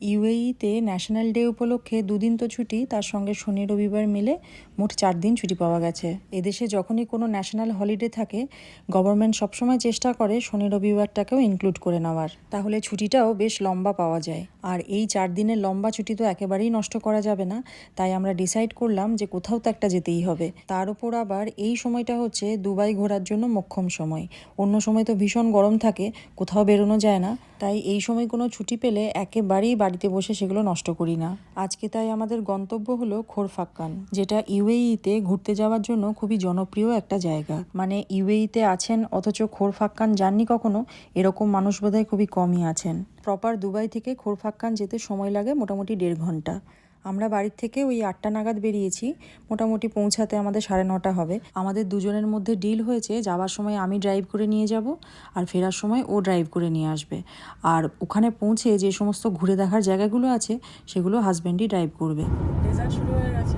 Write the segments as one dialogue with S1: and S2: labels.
S1: ইউএইতে national day উপলক্ষে দুদিন তো ছুটি, তার সঙ্গে শনি রবিবার মিলে মোট চার দিন ছুটি পাওয়া গেছে। এদেশে যখনই কোনো ন্যাশনাল হলিডে থাকে, গভর্নমেন্ট সবসময় চেষ্টা করে শনি রবিবারটাকেও ইনক্লুড করে নেওয়ার। তাহলে ছুটিটাও বেশ লম্বা পাওয়া যায়। আর এই চার দিনের লম্বা ছুটি তো একেবারেই নষ্ট করা যাবে না, তাই আমরা ডিসাইড করলাম যে কোথাও তো একটা যেতেই হবে। তার উপর আবার এই সময়টা হচ্ছে দুবাই ঘোরার জন্য মোক্ষম সময়। অন্য সময় তো ভীষণ গরম থাকে, কোথাও বেরোনো যায় না। তাই এই সময় কোনো ছুটি পেলে একেবারেই বাড়িতে বসে সেগুলো নষ্ট করি না। আজকে তাই আমাদের গন্তব্য হলো খোরফাক্কান, যেটা ইউএইতে ঘুরতে যাওয়ার জন্য খুবই জনপ্রিয় একটা জায়গা। মানে ইউএইতে আছেন অথচ খোরফাক্কান যাননি কখনো, এরকম মানুষ বোধহয় খুবই কমই আছেন। প্রপার দুবাই থেকে খোরফাক্কান যেতে সময় লাগে মোটামুটি দেড় ঘণ্টা। আমরা বাড়ির থেকে ওই আটটা নাগাদ বেরিয়েছি মোটামুটি পৌঁছাতে আমাদের সাড়ে নটা হবে। আমাদের দুজনের মধ্যে ডিল হয়েছে যাওয়ার সময় আমি ড্রাইভ করে নিয়ে যাব আর ফেরার সময় ও ড্রাইভ করে নিয়ে আসবে। আর ওখানে পৌঁছে যে সমস্ত ঘুরে দেখার জায়গাগুলো আছে সেগুলো হাজব্যান্ডই ড্রাইভ করবে।
S2: শুরু হয়ে গেছে।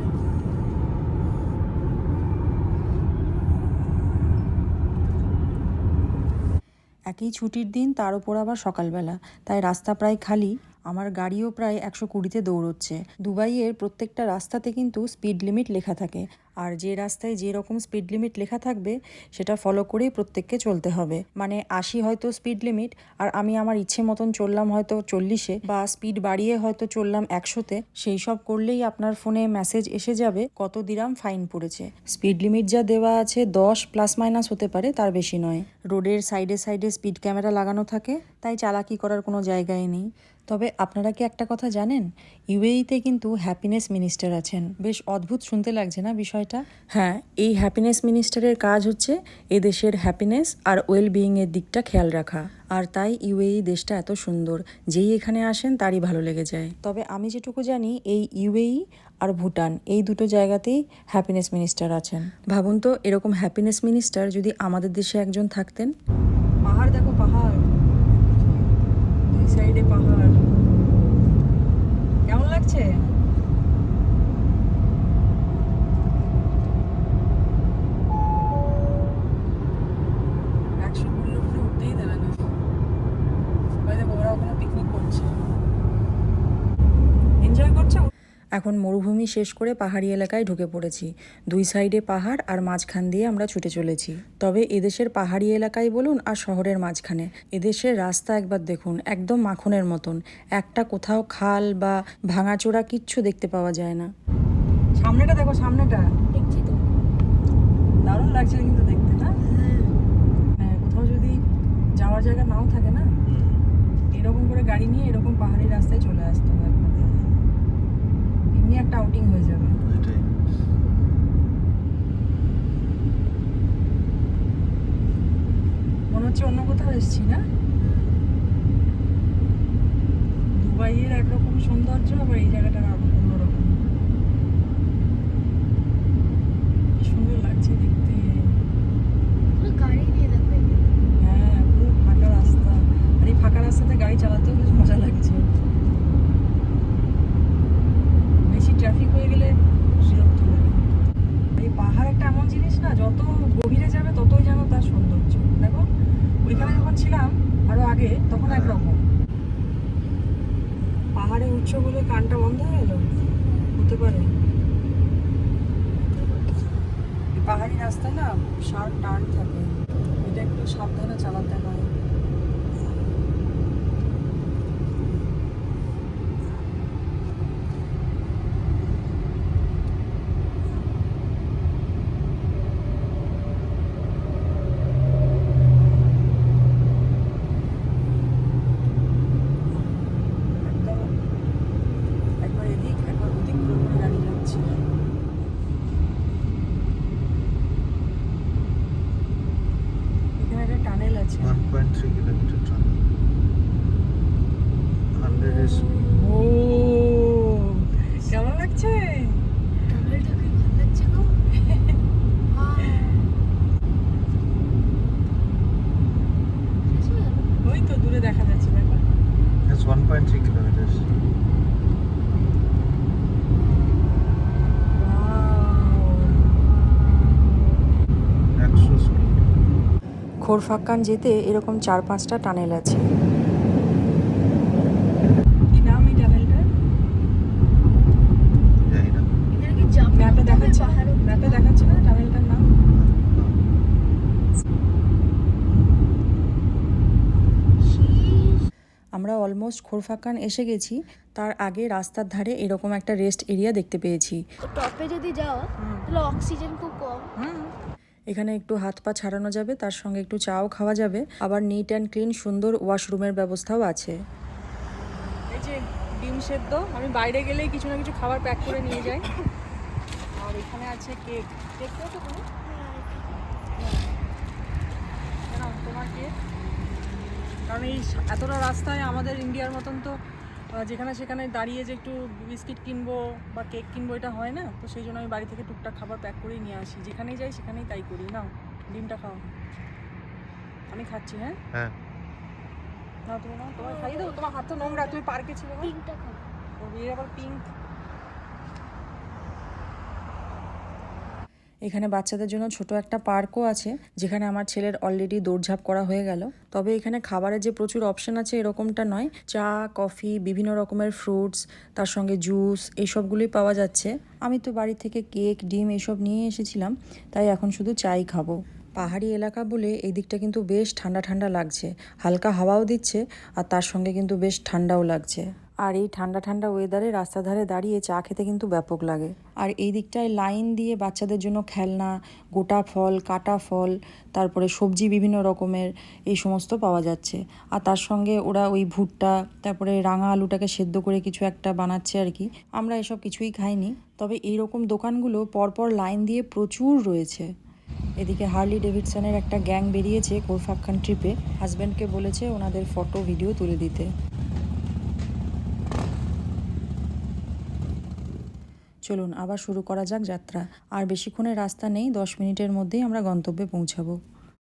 S1: একই ছুটির দিন তার উপর আবার সকালবেলা। তাই রাস্তা প্রায় খালি। আমার গাড়িও প্রায় একশো কুড়িতে দৌড়চ্ছে। দুবাইয়ের প্রত্যেকটা রাস্তাতে কিন্তু স্পিড লিমিট লেখা থাকে। আর যে রাস্তায় যে রকম স্পিড লিমিট লেখা থাকবে, সেটা ফলো করেই প্রত্যেককে চলতে হবে। মানে আশি হয়তো স্পিড লিমিট আর আমি আমার ইচ্ছে মতন চললাম হয়তো চল্লিশে, বা স্পিড বাড়িয়ে হয়তো চললাম একশোতে, সেই সব করলেই আপনার ফোনে মেসেজ এসে যাবে কত দিরাম ফাইন পড়েছে। স্পিড লিমিট যা দেওয়া আছে দশ প্লাস মাইনাস হতে পারে, তার বেশি নয়। রোডের সাইডে সাইডে স্পিড ক্যামেরা লাগানো থাকে, তাই চালাকি করার কোনো জায়গায় নেই। তবে আপনারা কি একটা কথা জানেন? ইউএইতে কিন্তু হ্যাপিনেস মিনিস্টার আছেন। বেশ অদ্ভুত শুনতে লাগছে না বিষয়টা? হ্যাঁ এই হ্যাপিনেস মিনিস্টারের কাজ হচ্ছে এদেশের হ্যাপিনেস আর ওয়েল বিইংয়ের দিকটা খেয়াল রাখা। আর তাই ইউএই দেশটা এত সুন্দর যেই এখানে আসেন তারই ভালো লেগে যায়। তবে আমি যেটুকু জানি এই ইউএই আর ভুটান এই দুটো জায়গাতেই হ্যাপিনেস মিনিস্টার আছেন। ভাবুন তো এরকম হ্যাপিনেস মিনিস্টার যদি আমাদের দেশে একজন থাকতেন?
S2: পাহাড় দেখো পাহাড় দুই সাইডে পাহাড় কেমন লাগছে একশো কুড়ির উপরে উঠতেই দেবে না ওই দেখো ওরা ওখানে পিকনিক করছে এনজয় করছে
S1: এখন মরুভূমি শেষ করে পাহাড়ি এলাকায় ঢুকে পড়েছি। দুই সাইডে পাহাড় আর মাঝখান দিয়ে আমরা ছুটে চলেছি। তবে এদেশের পাহাড়ি এলাকায় বলুন আর শহরের মাঝখানে। এদেশের রাস্তা একবার দেখুন একদম মাখনের মতন। একটা কোথাও খাল বা ভাঙাচোরা কিচ্ছু দেখতে পাওয়া যায় না।
S2: সামনেটা দেখো সামনেটা।
S3: দেখছি তো।
S2: দারুণ লাগছে কিন্তু দেখতে না? হ্যাঁ। কোথাও যদি যাওয়ার জায়গা নাও থাকে না? এরকম করে গাড়ি নিয়ে এরকম পাহাড়ি রাস্তায় চলে আসতে হবে এমনি একটা আউটিং হয়ে যাবে।
S4: এটাই
S2: মনে হচ্ছে অন্য কোথাও এসেছি না? দুবাইয়ের একরকম সৌন্দর্য আবার এই জায়গাটার আবার অন্যরকম কি সুন্দর লাগছে দেখতে
S3: পুরো গাড়ি নিয়ে দেখো এখানে।
S2: হ্যাঁ পুরো ফাঁকা রাস্তা আর এই ফাঁকা রাস্তাতে গাড়ি চালাতেও বেশ মজা লাগছে বেশি ট্রাফিক হয়ে গেলে বিরক্ত লাগে এই পাহাড় একটা এমন জিনিস না যত গভীরে যাবে ততই যেন তার সৌন্দর্য। দেখো ওইখানে যখন ছিলাম আরও আগে তখন একরকম। পাহাড়ে উচ্চ বলে কানটা বন্ধ হয়ে গেল হতে পারে। পাহাড়ি রাস্তা না শার্প টার্ন থাকে। এটা একটু সাবধানে চালাতে হয় একদম একবার এদিক একবার ওদিক করে করে গাড়ি যাচ্ছে এখানে একটা টানেল আছে
S4: ওয়ান পয়েন্ট থ্রি কিলোমিটার ট্রাম হান্ড্রেড এসপি
S2: ও কেমন লাগছে
S3: টানেলটা কি ভালো লাগছে গো Wow! শেষ হয়ে গেল?
S2: ওই তো দূরে দেখা যাচ্ছে ব্যাপার।
S4: It's 1.3 kilometers.
S1: খোরফাক্কান যেতে এরকম চার পাঁচটা টানেল আছে
S2: কি নাম এই টানেল
S1: অলমোস্ট খোরফাক্কান এসে গেছি তার আগে রাস্তার ধারে এরকম একটা রেস্ট এরিয়া দেখতে পেয়েছি।
S3: টপে যদি যাও তাহলে অক্সিজেন খুব কম।
S1: এখানে একটু হাত পা ছাড়ানো যাবে তার সঙ্গে একটু চাও খাওয়া যাবে। আবার নিট অ্যান্ড ক্লিন সুন্দর ওয়াশরুমের ব্যবস্থাও আছে।
S2: এই যে ডিম সেদ্ধ আমি বাইরে গেলেই কিছু না কিছু খাবার প্যাক করে নিয়ে যাই। আর এখানে আছে কেক কেক তো তুমি? তোমার কেক কারণ এই এতটা রাস্তায় আমাদের ইন্ডিয়ার মতন তো যেখানে সেখানে দাঁড়িয়ে যে একটু বিস্কিট কিনবো বা কেক কিনবো এটা হয় না তো সেই জন্য আমি বাড়ি থেকে টুকটাক খাবার প্যাক করেই নিয়ে আসি। যেখানেই যাই সেখানেই তাই করি। না ডিমটা খাও। আমি খাচ্ছি হ্যাঁ?
S4: হ্যাঁ।
S2: না তুমি না তোমার খাইয়ে দেবো? তোমার হাত তো নোংরা তুমি পার্কে ছিল না?
S3: পিঙ্কটা খাব
S2: ও বিয়ে আবার পিঙ্ক।
S1: এখানে বাচ্চাদের জন্য ছোট একটা পার্কও আছে, যেখানে আমার ছেলের অলরেডি দৌড়ঝাঁপ করা হয়ে গেল। তবে এখানে খাবারের যে প্রচুর অপশন আছে এরকমটা নয়। চা, কফি, বিভিন্ন রকমের ফ্রুটস তার সঙ্গে জুস এইসবগুলোই পাওয়া যাচ্ছে। আমি তো বাড়ি থেকে কেক ডিম এসব নিয়ে এসেছিলাম, তাই এখন শুধু চাই খাব। পাহাড়ি এলাকা বলে এই দিকটা কিন্তু বেশ ঠান্ডা ঠান্ডা লাগছে, হালকা হাওয়াও দিচ্ছে, আর তার সঙ্গে কিন্তু বেশ ঠান্ডাও লাগছে। আর এই ঠান্ডা ঠান্ডা ওয়েদারে রাস্তা ধারে দাঁড়িয়ে চা খেতে কিন্তু ব্যাপক লাগে। আর এই দিকটায় লাইন দিয়ে বাচ্চাদের জন্য খেলনা, গোটা ফল, কাটা ফল, তারপরে সবজি বিভিন্ন রকমের এই সমস্ত পাওয়া যাচ্ছে। আর তার সঙ্গে ওরা ওই ভুট্টা, তারপরে রাঙা আলুটাকে সেদ্ধ করে কিছু একটা বানাচ্ছে আর কি। আমরা এসব কিছুই খাইনি, তবে এই রকম দোকানগুলো পরপর লাইন দিয়ে প্রচুর রয়েছে। এদিকে হার্লি ডেভিডসনের একটা গ্যাং বেরিয়েছে কোরফাক্কান ট্রিপে হাজব্যান্ডকে বলেছে ওনাদের ফটো ভিডিও তুলে দিতে। চলুন, আবার শুরু করা যাক যাত্রা। আর বেশিক্ষণের রাস্তা নেই, দশ মিনিটের মধ্যেই আমরা গন্তব্যে পৌঁছাবো।